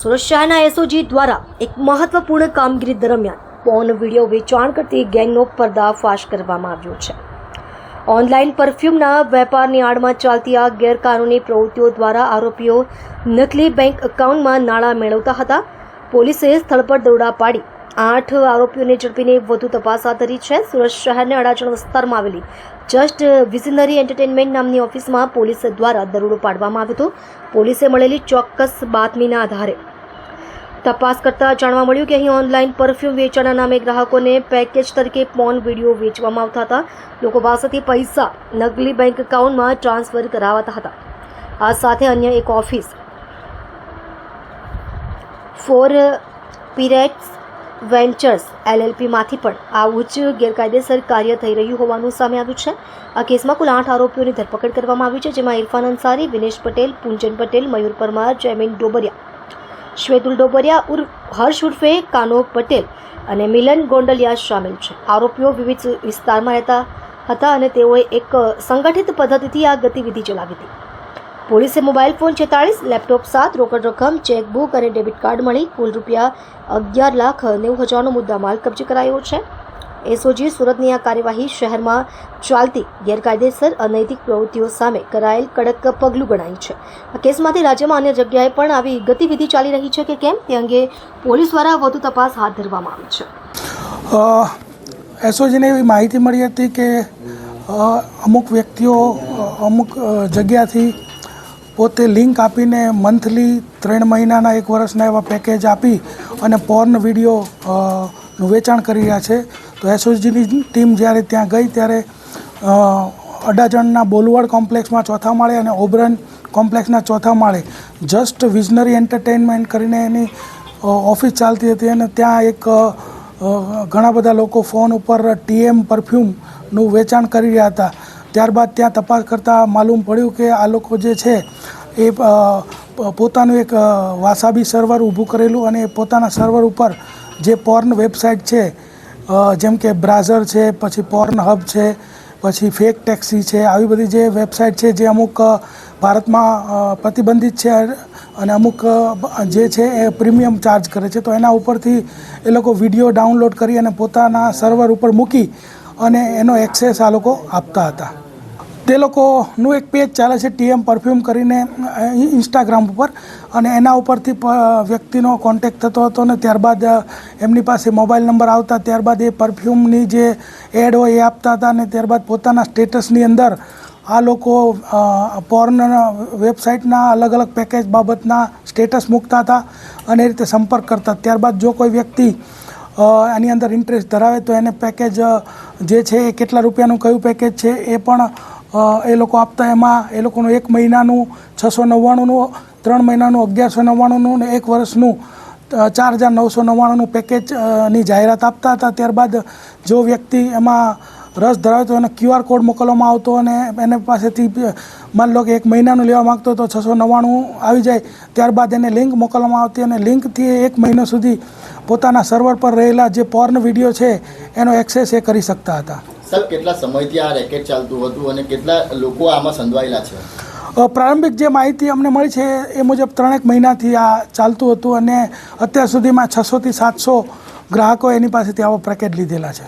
સુરત શહેરના એસઓજી દ્વારા એક મહત્વપૂર્ણ કામગીરી દરમિયાન પોર્ન વીડિયો વેચાણ કરતી ગેંગનો પર્દાફાશ કરવામાં આવ્યો છે. ઓનલાઈન પરફ્યુમના વેપારની આડમાં ચાલતી આ ગેરકાનૂની પ્રવૃત્તિઓ દ્વારા આરોપીઓ નકલી બેંક એકાઉન્ટમાં નાણાં મેળવતા હતા. પોલીસે સ્થળ પર દરોડા પાડી આઠ આરોપીઓને ઝડપીને વધુ તપાસ હાથ ધરી છે. સુરત શહેરના અડાજણ વિસ્તારમાં આવેલી જસ્ટ વિઝનરી એન્ટરટેનમેન્ટ નામની ઓફિસમાં પોલીસ દ્વારા દરોડો પાડવામાં આવ્યો હતો. પોલીસે મળેલી ચોક્કસ બાતમીના આધારે તપાસ કરતા જાણવા મળ્યું કે અહીં ઓનલાઈન પરફ્યુમ વેચાણના નામે ગ્રાહકોને પેકેજ તરીકે પોન વીડિયો વેચવામાં આવતા હતા. લોકો પાસેથી પૈસા નકલી બેંક એકાઉન્ટમાં ટ્રાન્સફર કરાવાતા હતા. આ સાથે અન્ય એક ઓફિસ ફોર પિરેટ્સ વેન્ચર્સ એલએલપીમાંથી પણ આવું જ ગેરકાયદેસર કાર્ય થઈ રહ્યું હોવાનું સામે આવ્યું છે. આ કેસમાં કુલ આઠ આરોપીઓની ધરપકડ કરવામાં આવી છે, જેમાં ઇરફાન અંસારી, વિનેશ પટેલ, પૂંજન પટેલ, મયુર પરમાર, જયમીન ડોબરિયા શ્વેતુલ ડોબરિયા ઉર્ફ હર્ષ ઉર્ફે કાનો પટેલ અને મિલન ગોંડલિયા સામેલ છે. આરોપીઓ વિવિધ વિસ્તારમાં રહેતા હતા અને તેઓએ એક સંગઠિત પદ્ધતિથી આ ગતિવિધિ ચલાવી હતી. પોલીસે મોબાઈલ ફોન છેતાળીસ, લેપટોપ સાત, રોકડ રકમ, ચેકબુક અને ડેબિટ કાર્ડ મળી કુલ રૂપિયા અગિયાર લાખ નેવું હજારનો મુદ્દામાલ કબજે કરાયો છે. એસઓજી સુરતની આ કાર્યવાહી શહેરમાં ચાલતી ગેરકાયદેસર અનૈતિક પ્રવૃત્તિઓ સામે કરાયેલ કડક પગલું ગણાય છે. આ કેસમાંથી રાજ્યમાં અન્ય જગ્યાએ પણ આવી ગતિવિધિ ચાલી રહી છે કે કેમ તે અંગે પોલીસ દ્વારા વધુ તપાસ હાથ ધરવામાં આવી છે. એસઓજીને એવી માહિતી મળી હતી કે અમુક વ્યક્તિઓ અમુક જગ્યાથી પોતે લિંક આપીને મંથલી ત્રણ મહિનાના એક વર્ષના એવા પેકેજ આપી અને પોર્ન વીડિયો નું વેચાણ કરી રહ્યા છે. તો એસઓજીની ટીમ જ્યારે ત્યાં ગઈ ત્યારે અડાજણના બોલવાડ કોમ્પ્લેક્સમાં ચોથા માળે અને ઓબરન કોમ્પ્લેક્સના ચોથા માળે જસ્ટ વિઝનરી એન્ટરટેનમેન્ટ કરીને એની ઓફિસ ચાલતી હતી અને ત્યાં એક ઘણા બધા લોકો ફોન ઉપર ટીએમ પરફ્યુમનું વેચાણ કરી રહ્યા હતા. ત્યારબાદ ત્યાં તપાસ કરતાં માલુમ પડ્યું કે આ લોકો જે છે એ પોતાનું એક વાસાબી સર્વર ઊભું કરેલું અને પોતાના સર્વર ઉપર જે પોર્ન વેબસાઇટ છે જેમ કે બ્રાઝર છે, પછી પોર્ન હબ છે, પછી ફેક ટેક્સી છે, આવી બધી જે વેબસાઇટ છે, જે અમુક ભારતમાં પ્રતિબંધિત છે, અને અમુક જે છે એ પ્રીમિયમ ચાર્જ કરે છે. તો એના ઉપરથી એ લોકો વીડિયો ડાઉનલોડ કરી અને પોતાના સર્વર ઉપર મૂકી અને એનો એક્સેસ આ લોકો આપતા હતા. તે લોકોનું એક પેજ ચાલે છે ટીએમ પરફ્યુમ કરીને ઇન્સ્ટાગ્રામ ઉપર. અને એના ઉપરથી વ્યક્તિનો કોન્ટેક્ટ થતો હતો ને ત્યારબાદ એમની પાસે મોબાઈલ નંબર આવતા, ત્યારબાદ એ પરફ્યુમની જે એડ હોય એ આપતા હતા અને ત્યારબાદ પોતાના સ્ટેટસની અંદર આ લોકો પોર્ન વેબસાઇટના અલગ અલગ પેકેજ બાબતના સ્ટેટસ મૂકતા હતા અને એ રીતે સંપર્ક કરતા. ત્યારબાદ જો કોઈ વ્યક્તિ એની અંદર ઇન્ટરેસ્ટ ધરાવે તો એને પેકેજ જે છે એ કેટલા રૂપિયાનું, કયું પેકેજ છે એ પણ એ લોકો આપતા એમાં, એ લોકોનું એક મહિનાનું છસો નવ્વાણુંનું, ત્રણ મહિનાનું અગિયારસો નવ્વાણુંનું ને એક વર્ષનું ચાર હજાર નવસો નવ્વાણુંનું પેકેજની જાહેરાત આપતા હતા. ત્યારબાદ જો વ્યક્તિ એમાં રસ ધરાવતો એને ક્યુઆર કોડ મોકલવામાં આવતો અને એને પાસેથી માની લો કે એક મહિનાનું લેવા માગતો તો છસો નવ્વાણું આવી જાય. ત્યારબાદ એને લિંક મોકલવામાં આવતી અને લિંકથી એક મહિનો સુધી પોતાના સર્વર પર રહેલા જે પોર્ન વીડિયો છે, એનો એક્સેસ એ કરી શકતા હતા. સર કેટલા સમયથી આ રેકેટ ચાલતું હતું અને કેટલા લોકો આમાં સંડવાયેલા છે? પ્રારંભિક જે માહિતી અમને મળી છે એ મુજબ ત્રણેક મહિનાથી આ ચાલતું હતું અને અત્યાર સુધીમાં છસોથી સાતસો ગ્રાહકો એની પાસેથી આવો પેકેજ લીધેલા છે.